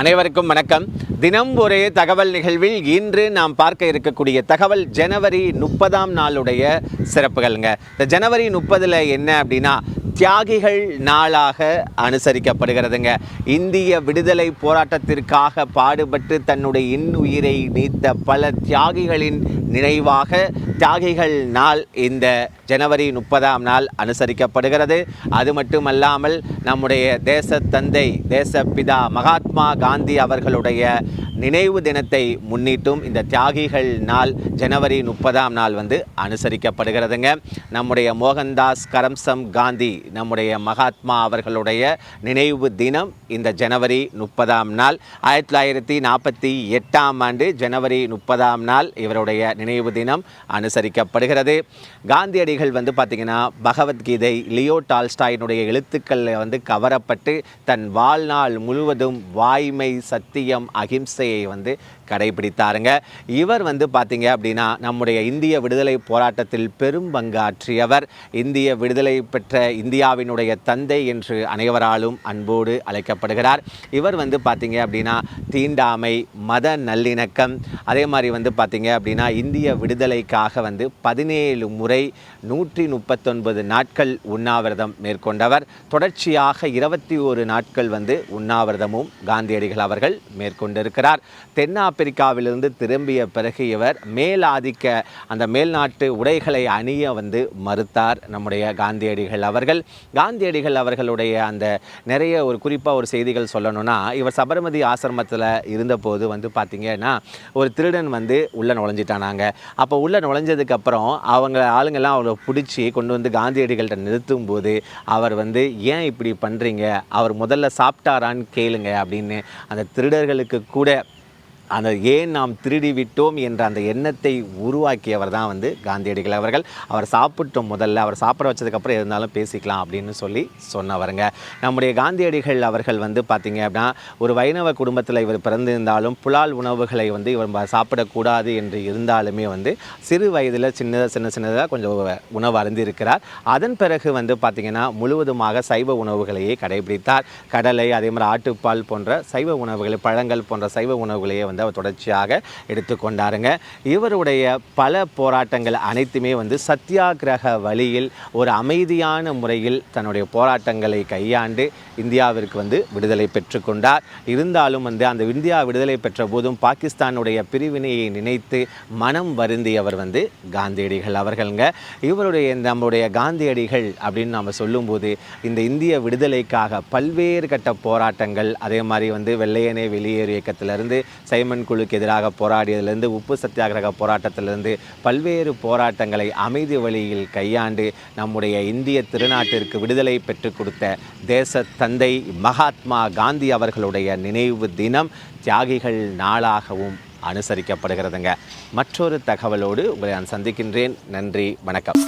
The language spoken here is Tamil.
அனைவருக்கும் வணக்கம். தினம் ஒரே தகவல் நிகழ்வில் இன்று நாம் பார்க்க இருக்கக்கூடிய தகவல் ஜனவரி முப்பதாம் நாளுடைய சிறப்புகள்ங்க. இந்த ஜனவரி முப்பதில் என்ன அப்படின்னா தியாகிகள் நாளாக அனுசரிக்கப்படுகிறதுங்க. இந்திய விடுதலை போராட்டத்திற்காக பாடுபட்டு தன்னுடைய இன்னுயிரை நீத்த பல தியாகிகளின் நினைவாக தியாகிகள் நாள் இந்த ஜனவரி முப்பதாம் நாள் அனுசரிக்கப்படுகிறது. அது மட்டுமல்லாமல் நம்முடைய தேச தந்தை தேசப்பிதா மகாத்மா காந்தி அவர்களுடைய நினைவு தினத்தை முன்னிட்டும் இந்த தியாகிகள் நாள் ஜனவரி முப்பதாம் நாள் வந்து அனுசரிக்கப்படுகிறதுங்க. நம்முடைய மோகன்தாஸ் கரம்சம் காந்தி நம்முடைய மகாத்மா அவர்களுடைய நினைவு தினம் இந்த ஜனவரி முப்பதாம் நாள். ஆயிரத்தி தொள்ளாயிரத்தி நாற்பத்தி எட்டாம் ஆண்டு ஜனவரி முப்பதாம் நாள் இவருடைய நினைவு தினம் அனுசரிக்கப்படுகிறது. காந்தியடிகள் வந்து பார்த்திங்கன்னா பகவத்கீதை லியோ டால்ஸ்டாயினுடைய எழுத்துக்களில் வந்து கவரப்பட்டு தன் வாழ்நாள் முழுவதும் வாய்மை சத்தியம் அகிம்சையை வந்து கடைபிடித்தாருங்க. இவர் வந்து பார்த்தீங்க அப்படின்னா நம்முடைய இந்திய விடுதலை போராட்டத்தில் பெரும் பங்காற்றியவர். இந்திய விடுதலை பெற்ற இந்தியாவினுடைய தந்தை என்று அனைவராலும் அன்போடு அழைக்கப்படுகிறார். இவர் வந்து பார்த்தீங்க அப்படின்னா தீண்டாமை மத நல்லிணக்கம் அதே மாதிரி வந்து பார்த்தீங்க அப்படின்னா இந்திய விடுதலைக்காக வந்து பதினேழு முறை நூற்றி முப்பத்தொன்பது நாட்கள் உண்ணாவிரதம் மேற்கொண்டவர். தொடர்ச்சியாக இருபத்தி ஒரு நாட்கள் வந்து உண்ணாவிரதமும் காந்தியடிகள் அவர்கள் மேற்கொண்டிருக்கிறார். தென்னாப்பிரிக்காவிலிருந்து திரும்பிய பிறகு இவர் மேலாதிக்க அந்த மேல்நாட்டு உடைகளை அணிய வந்து மறுத்தார். நம்முடைய காந்தியடிகள் அவர்கள். காந்தியடிகள் அவர்களுடைய அந்த நிறைய ஒரு குறிப்பாக ஒரு செய்திகள் சொல்லணும்னா இவர் சபர்மதி ஆசிரமத்தில் இருந்தபோது வந்து பார்த்திங்கன்னா ஒரு திருடன் வந்து உள்ளே நுழைஞ்சிட்டானாங்க அப்போ உள்ளே நுழைஞ்சதுக்கப்புறம் அவங்க ஆளுங்கெல்லாம் அவரை பிடிச்சி கொண்டு வந்து காந்தியடிகள்கிட்ட நிறுத்தும் போது அவர் வந்து ஏன் இப்படி பண்ணுறீங்க அவர் முதல்ல சாப்பிட்டாரான்னு கேளுங்க அப்படின்னு அந்த திருடர்களுக்கு கூட அந்த ஏன் நாம் திருடி விட்டோம் என்ற அந்த எண்ணத்தை உருவாக்கியவர் தான் வந்து காந்தியடிகள் அவர்கள். அவர் சாப்பிட்டோம் முதல்ல அவர் சாப்பிட வச்சதுக்கப்புறம் இருந்தாலும் பேசிக்கலாம் அப்படின்னு சொல்லி சொன்னவருங்க. நம்முடைய காந்தியடிகள் அவர்கள் வந்து பார்த்திங்க அப்படின்னா ஒரு வைணவ குடும்பத்தில் இவர் பிறந்திருந்தாலும் புலால் உணவுகளை வந்து இவர் சாப்பிடக்கூடாது என்று இருந்தாலுமே வந்து சிறு வயதில் சின்னதாக சின்ன சின்னதாக கொஞ்சம் உணவு அருந்திருக்கிறார். அதன் பிறகு வந்து பார்த்திங்கன்னா முழுவதுமாக சைவ உணவுகளையே கடைபிடித்தார். கடலை அதே மாதிரி ஆட்டுப்பால் போன்ற சைவ உணவுகளை பழங்கள் போன்ற சைவ உணவுகளையே வந்து அவர் தொடர்ச்சியாக எடுத்துக்கொண்டாருங்க. இவருடைய பல போராட்டங்கள் அனைத்துமே வந்து சத்தியாகிரக வழியில் ஒரு அமைதியான முறையில் தன்னுடைய போராட்டங்களை கையாண்டு இந்தியாவிற்கு வந்து விடுதலை பெற்றுக்கொண்டார். இருந்தாலும் வந்து அந்த இந்தியா விடுதலை பெற்ற போதும் பாகிஸ்தானுடைய பிரிவினையை நினைத்து மனம் வருந்தியவர் வந்து காந்தியடிகள் அவர்கள்ங்க. இவருடைய நம்முடைய காந்தியடிகள் அப்படின்னு நம்ம சொல்லும்போது இந்த இந்திய விடுதலைக்காக பல்வேறு கட்ட போராட்டங்கள் அதே மாதிரி வந்து வெள்ளையனே வெளியேறு இயக்கத்திலிருந்து சைமன் குழுக்கு எதிராக போராடியதிலிருந்து உப்பு சத்தியாகிரக போராட்டத்திலிருந்து பல்வேறு போராட்டங்களை அமைதி வழியில் கையாண்டு நம்முடைய இந்திய திருநாட்டிற்கு விடுதலை பெற்றுக் கொடுத்த தேச தந்தை மகாத்மா காந்தி அவர்களுடைய நினைவு தினம் தியாகிகள் நாளாகவும் அனுசரிக்கப்படுகிறதுங்க. மற்றொரு தகவலோடு உங்களை நான் சந்திக்கின்றேன். நன்றி வணக்கம்.